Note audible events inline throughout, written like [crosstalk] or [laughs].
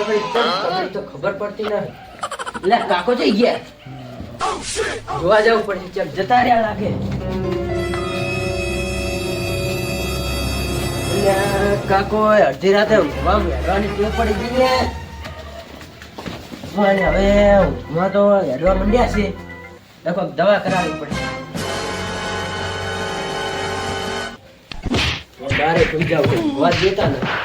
ખબર પડતી નહીં કાકો જઈ ગયા. જોવા જવું પડશે ચક જતા રહ્યા લાગે. કાકો અડધી રાતે ઊંઘવા મેળવાની ટેવ પડી ગઈ ને અને હવે ઊંઘમાં તો હેડવા માંડ્યા છે. લગભગ દવા કરાવવી પડશે. બારે સુઈ જાવ વાત દેતા નથી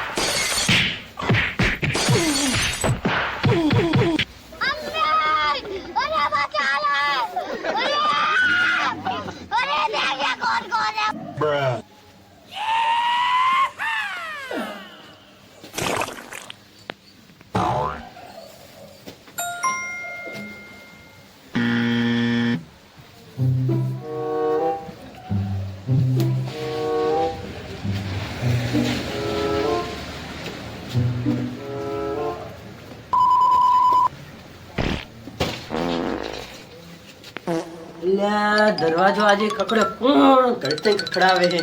દરવાજો આજે કકડે કોણ ઘડતે કકડાવે છે.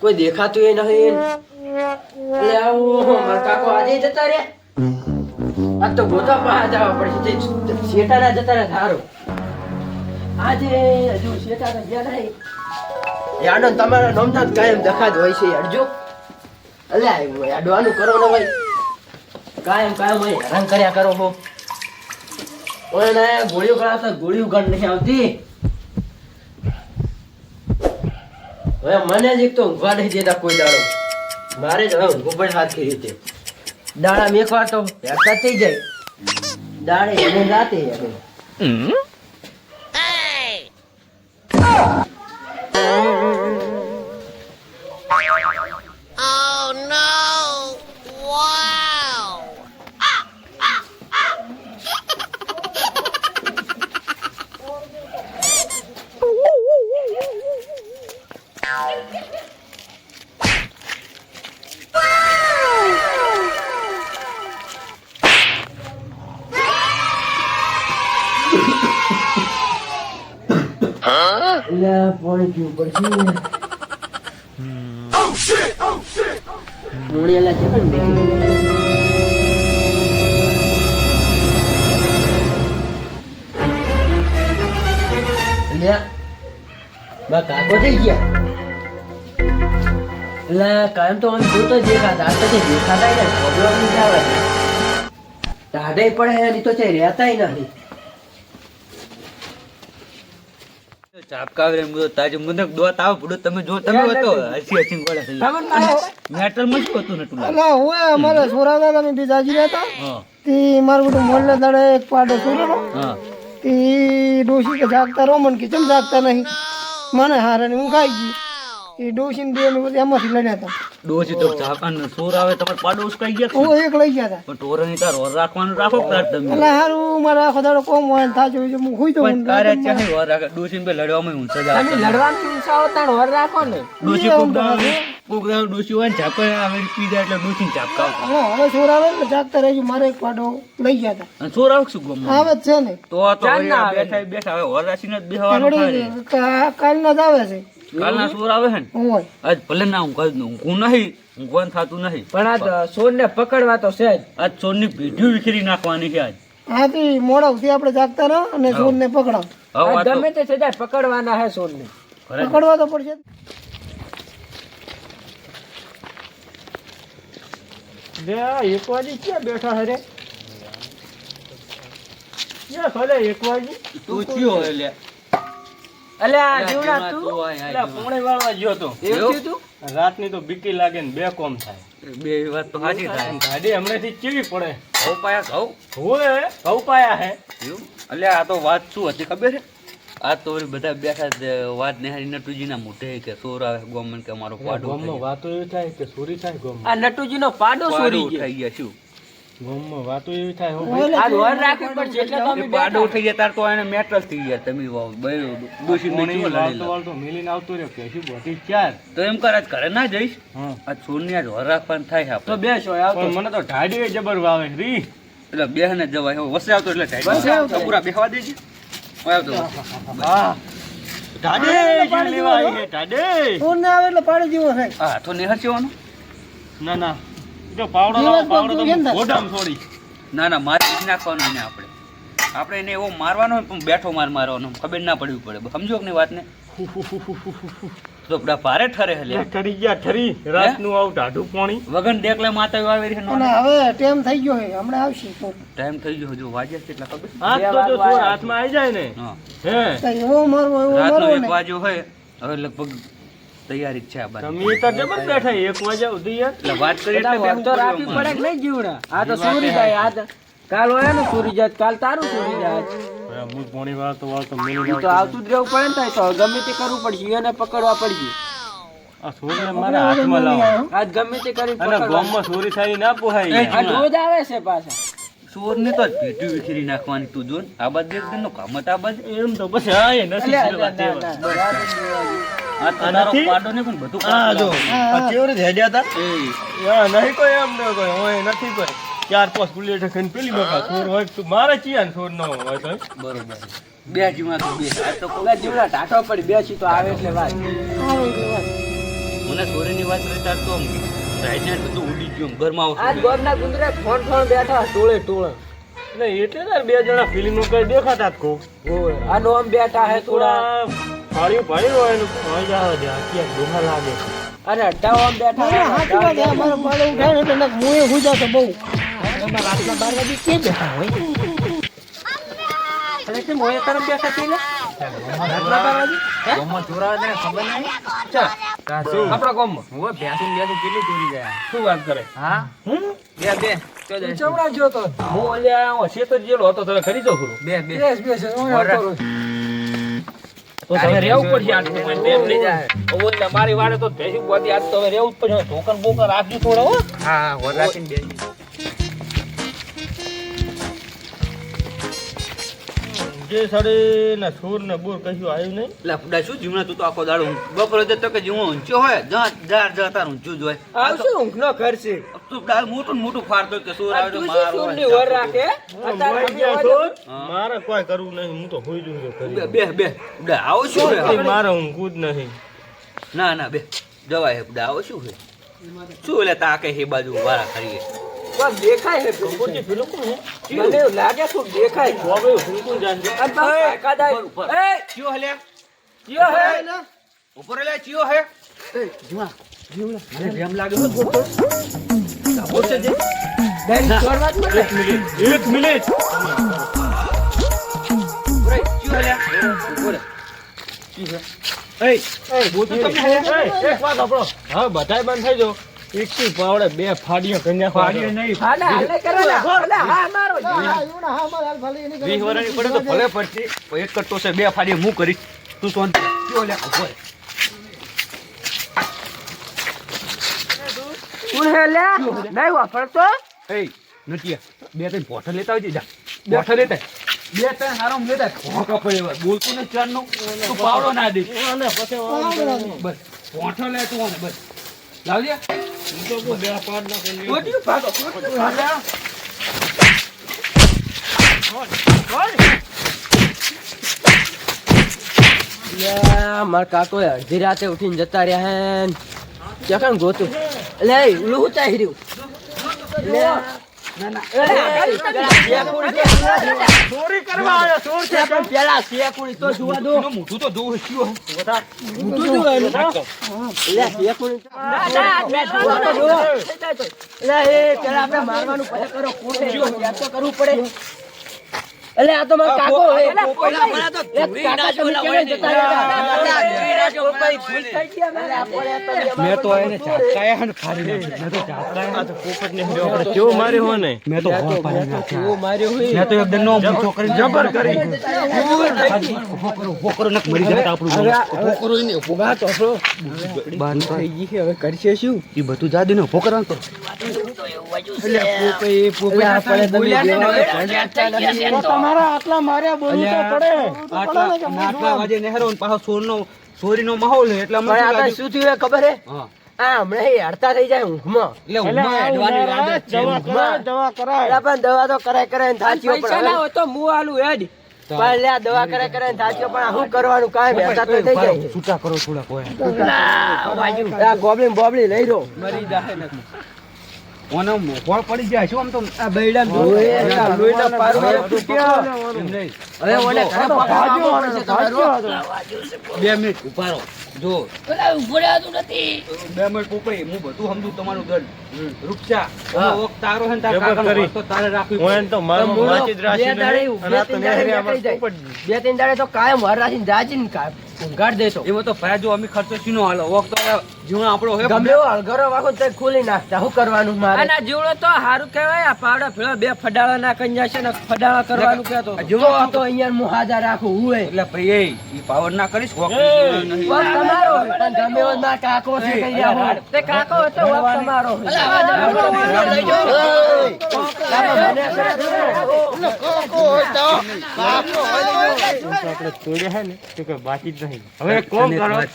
કોઈ દેખાતું એ નહીં. એટલે ઓહો, મારા આજે જતા રે આ તો ગોતા પાસે જવા પડશે. શેટાના જતા રે સારું. આજે હજુ શેટાના ગયા નહીં. યાડો તમારા નોમતા કાયમ દખા હોય છે યાડજો અલ્યા યાડવાનું કરો ને ભાઈ. કાયમ કાયમ હોય હેરાન કર્યા કરો હો. ઓય ગોળીઓ કરાવતા ગોળીઓ ગણ નહીં આવતી. હવે મને જ એક તો ઊંઘવા નહીં દેતા કોઈ દાડો. મારે જ હવે ઊંઘું પણ હાથ રીતે દાડા મેં વાર તો થઈ જાય. દાડે રાતે એટલે પાણી પીવું પડશે. મૂળી એલા છે પણ બા કાકો થઈ ગયા. એટલે કાયમ તો આમ જોતો જ દેખાતા. આ તો દેખાતા ને પ્રોબ્લેમ નહીં આવે. ટાઢે પડે એની તો છે રહેતાય નથી. ચાપકા આવે મુદો તાજે મુદક દોત આવ પડો તમે જો તમે હતો હસી હસી ગોળા થઈ મેટલમાં જ નટુ ના હું અમારે સોરાતા તમે બીજાજી રહેતા હા. તે મારું બધું મોડલે દાડે એક પાડો સોરેલો. હા. તે ડોશી કે જાગતા રહો મને કે ચમ જાગતા નહીં? મને હારે હું ખાઈ ગઈ. એ ડોશી બે અમે બધા એમાંથી લડ્યા હતા. ડોસી તો ચાપકાન સોર આવે તમારે પાડો કઈ ગયા હું એક લઈ ગયા હતા પણ ટોરની તાર ઓર રાખવાનું રાખો તાર તમે એટલે હારું મારે આખો કોમ હોય થા હોય હું હુઈ તો પણ તારે ચાહે ઓર રાખે? ડોસી બે લડવામાં હું સજા આવે લડવાનું હિંસા તાણ ઓર રાખો ને. ડોસી કોક દાવ કોક દાવ ડોસી હોય ને આવે ને પી જાય એટલે ડોસી ઝાપકા આવે. હવે હવે સોર આવે ને જાગતા રહેજો મારે એક પાડો લઈ ગયા હતા અને સોર આવે શું ગમ આવે છે ને. તો આ તો બેઠા બેઠા હવે ઓર રાખીને જ બેહવાનું કાલ ને. કાલના જ આવે છે. કાલના સોર આવે છે ને? આજ ભલે ના ઊંઘ ઊંઘું નહીં ઊંઘવાનું થતું નહીં. પણ આ સોર ને પકડવા તો છે જ. આજ સોરની પેઢીઓ વિખેરી નાખવાની છે આજ. આથી મોડા સુધી આપણે જાગતા રહો અને સોર ને પકડાવ ગમે તે સજા પકડવાના હે સોર ને પકડવા તો પડશે એક વાજી ક્યાં બેઠા હે ક્યાં ભલે એક વાજી તું અલે આ જીવડા તું? પૂણે વાળવા ગયો તો. એવું? તું? રાતની તો બીકી લાગે ને બે કોમ થાય. બે વાત તો સાચી થાય. ગાડી હમણાંથી ચીવી પડે. ઘઉં પાયા ઘઉં હોય ઘઉં પાયા હે. એવું? આ તો વાત શું હતી ખબર છે? આ તો બધા બેઠા વાત નિહારી નટુજીના મોઢે કે સોર આવે ગોમન કે અમારો પાડો વાતો એવી થાય કે સોરી થાય ગામમાં આ નટુજી નો પાડો સોરી થઈ ગયા શું? ગામમાં વાતો એવી થાય આ વર રાખવી પડશે એટલે તો પાડો થઈ ગયા તાર તો એને મેટલ થઈ ગયા તમે વાવ બૈરો ડોશી પાણી મેચી વાળતો વાળતો મિલીને આવતો રહ્યો કે શું બોટી ચાર. તો એમ કરે ઘરે ના જઈશ? હા. આ છોડની આજ વર રાખવાનું થાય આપણે. તો બેસો આવતો. મને તો ઢાડી જબર વાવે રી. એટલે બે ને જવાય હવે વસે આવતો એટલે. આવતો. પૂરા બેહવા દેજે. આવતો હા. ઢાડે લેવા આવી ઢાડે સોર આવે એટલે પાડી જેવો થાય હા તો નિહર ના ના. જો પાવડો લાવો, પાવડો તો ગોડામ છોડી. ના ના મારી જ નાખવાનો એને આપણે. આપણે એને એવો મારવાનો પણ બેઠો માર મારવાનો ખબર ના પડવી પડે. સમજો કે વાતને? [laughs] તો પેલા ભારે ઠરે હલે ઠરી ગયા ઠરી. રાતનું આવું ટાઢું પાણી. વગન દેખલે માતા આવી રહી અને હવે ટાઈમ થઈ ગયો છે હમણાં આવશે તો. ટાઈમ થઈ ગયો હજુ વાગ્યા કેટલા ખબર? હાથ તો જો હાથમાં આવી જાય ને. હે. કઈ એવો મારવો એવો મારવો એક વાજો હોય હવે લગભગ તૈયારી છે આ તમે તો જબર બેઠા એક વાજે ઉધી યાર એટલે વાત કરી એટલે તો રાખી પડે કે નહીં જીવડા આ તો સુરી જાય આ કાલ હોય ને સુરી જાય કાલ તારું સુરી જાય અમુક પોણી વાળતો વાળતો મેલી ઈ તો આવતું જ રહેવું પડે ને તો ગમે તે કરવું પડશે એને પકડવા પડશે આ સોરને મારા હાથમાં લાવો આજ ગમે તે કરીને અને ગામમાં ચોરી થાય ના પોહાય એ આ રોજ આવે છે પાછા ચોરને તો ભેટી વિખેરી નાખવાની તું જો આ બાજુ દેનો કામ જ આ બાજુ એમ તો પછી હા એ નથી અલ્યા, સેવા ના, ના, તેવા. ના, ના. આ તો આ તારો નથી? પણ બધું હા જો હા, હા. આ ચેવરે હેડ્યા હતા હા નહીં કોઈ એમ ન કોઈ હોય નથી કોઈ ચાર પાંચ બુલેટ ખાઈને પેલી બકા ચોર હોય તો મારે ચિયા ચોર ન હોય તો બરોબર બે જીવા તો બે આ તો ઓલા જીવડા ટાંટો પડી બેસી તો આવે એટલે વાત એટલે. મને ચોરીની વાત કરી તો આમ બધું ઉડી ગયું ઘરમાં આવું આજ ગોરના ગુંદરે ફોન ફોન બેઠા ટોળે ટોળે એટલે તાર બે જણા ફિલ્મ કઈ દેખાતા જ કહું આ નોમ બેઠા હે થોડા હોય ને જાવ દે લાગે બેઠા અરે વાત ઉઠાય ને એટલે નક મુંએ હુંજાતો બહુ. અમારે રાતના બાર વાગે કેમ બેઠા હોય? અને તે મોય તરફ બેઠા છે ને? રાતના બાર વાગે? હે? શું? આપણા ગામમાં. હું ભેંસું બેસું કેટલી ચોરી જાય શું વાત કરે? હા? બે બે. ચવડા જો તો. હું અલ્યા શેતર જેલો હતો તમે ખરીદો ખરું. બે બે. બેસ બેસ. હું. તો તમે રહેવું પડશે આજ તો મને ટેપ લઈ જાય. ઓ એટલે મારી વાડે તો ભેસી બોધી આજ તો હવે રહેવું જ પડશે. ઢોકર બોકર રાખજો થોડો હા. હોર રાખીને બે જે સડે ને સુર ને બોર કશું આવ્યું નહીં. એટલે ફુડા શું જીવણા તું તો આખો દાડો બપોર બપોરે તો તો કે જીવો ઊંચો હોય જા જા જા તાર ઊંચું જ હોય. આવશે ઊંઘ નો ઘર તું દાળ મોટું ને મોટું ફાડતો કે સોર આ આવે તો. તું માર શું હોય, વર રાખે સુર. મારે કોઈ કરવું નહીં હું તો હોઈ જઉં છું બે કરી બે બે. ફુડા આવો શું હોય મારે ઊંઘવું જ નહીં. ના ના બે. જવાય ડા આવો શું હોય શું એટલે તાકે હે બાજુ વાળા કરીએ કોક દેખાય હે? મને લાગે શું દેખાય છે તો હવે હું કોણ જાણ છે? અને પાછું કાયકાદાર- ઉપર, ઉપર. એ, ચિયો હલે ચિયો હે? ઉપર લે ચિયો હે મને જેમ લાગે હો ગોતો. છે જે. બેન, ચોરવા જ એક મિનિટ એક મિનિટ ઉરે, ચિયો હલે ઉરે. ચિયો હે. એય, એ, ગોતું તમને હલે? એક વાત આપણો હા બધાય બંધ થઈ જાઓ એકથી પાવડે બે ફાડીઓ કન્યા ફાડીઓ નહીં. ફાડા હાલે કરો ને. હાલે, હા, મારો. હા, એવડા હા, મારે હાલ ભલે એની વીસ વરાણી પડે તો ભલે પડતી પણ એક કટ્ટો છે બે ફાડીઓ હું કરીશ. તું સોન કયો લે હલે તું હે લે? નહીં વાપરતો? એ નટિયા, બે ત્રણ બોટલ લેતા આવજે જા. બોટલ લેતા બે ત્રણ હારો લેતા. ભોંકા પડે બોલતું ને ચારનું, તું પાવડો ના દે. પછી બસ. પોઠો લે તું બસ. લાવજે. તો કહું બે પાડ નાખીને કોટિયું ભાગો, કોટિયું ભાગો. મારા કાકો અડધી રાતે ઉઠીને જતા રહ્યા હે ચકન ગોતું? લે ઉલું હું ચાહી રહ્યું લે. ચોરી કરવા આવ્યો ચોર છે. પણ પેલા તો જોવા દો. મોઢું તો જોવું આપણે મારવાનું કરો કોણ કરવું પડે. એટલે આ તો મારો કાકો કાકા તમે કેમ જતા રહ્યા? ભૂલ થઈ ગયા મારે. આપણે તો બે મેં તો એને ચાપકાયા ને ફાડી મેં તો ચાપકાયા તો પોપટ ને હેડ્યો આપણે કેવો માર્યો હોય ને? મેં તો હોળ પાડી નાખ્યો. કેવો માર્યો હોય. મેં તો એકદમ નો મૂછો કરીને જબર કરી. ઊભો કરો, ઊભો કરો નક મરી જાય આપણું ઊભો કરો એને, ઊભા તો છો. બંધ થઈ ગઈ છે, હવે કરશે શું? એ બધું જાદુ ને ઊભો કરો. તો તમારા આટલા માર્યા બોલવું તો પડે. આટલા વાજે નહેરો ને પાછો સોરનો સોરીનો માહોલ એટલે અમે પણ શું થયું ખબર હે? હા. આ હમણાં હડતા થઈ જાય ઊંઘમાં. દવા કરાય દવા કરાય. એટલે પણ દવા તો કરાય કરાય ને થાચીઓ પણ ના હવે- તો મું આલું હેડ. પણ લે આ દવા કરે કરે ને થાચીઓ પણ શું કરવાનું? કાંઈ બેઠા તો થઈ જાય. છૂટા કરો થોડા કોઈ આ ગોબલી બોબલી લઈ રહ્યો. મરી જાય ઓને મોકળ પડી જાય શું આમ તો આ બૈડા લોઈડા તૂટ્યો. એમ ઓને ઘરે પકડવા પડશે તમારે. બે મિનિટ. ઊભા રહો જો બે મિનિટ ઉપડી હું બધું સમજુ તમારું દર્દ રૂપસા ઓક તારો હે તાર. વખત તો તારે રાખવી હું એમ તો મૂળો વાંચી જ રાખી. બે અને આ તો નેહરી નીકળી જાય. આમાં બે ત્રણ દાડે તો કાયમ વાર રાખીને જાજી ને કાયમ. ઊંઘાડ દેતો એમાં તો ભાઈ જો અમે ખર્ચો શીનો હાલો. વખત તો જીવણ આપણો હોય ગમે એવો હળગરો વાગો તે ખોલી નાખતા. શું કરવાનું મારે? અને જીવડો તો સારું કહેવાય. આ પાવડા ફેરો બે ફડાળા ના કંજા છે ને ફડાળા કરવાનું કહેતો હતો. તો અહીંયા હું હાજર રાખું હું એટલે ભાઈ એ ઈ પાવર ના કરીશ વખત ના કાકો છે. તે કાકો હતો તમારો આપણે તોડ્યા હે ને તો કોઈ બાકી જ નહીં. હવે એક કામ કરો. હવે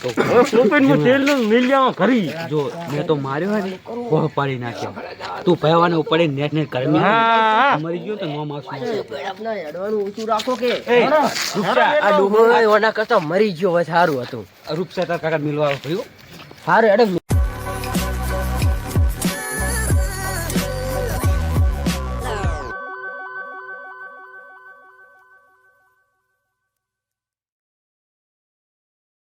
પોપટનું તેલનું મિલિયામાં કરી જો મેં તો માર્યો હે ને કોહ પાડી નાખ્યો. તું ભયવાને ઉપડે નેટ નેટ કરી મરી ગયો તો નો માસું ઊંચું રાખો કે? આ ઓના કરતા મરી ગયો સારું હતું. રૂપસા કાકા કાકા મિલવા આવ્યો સારું હેડો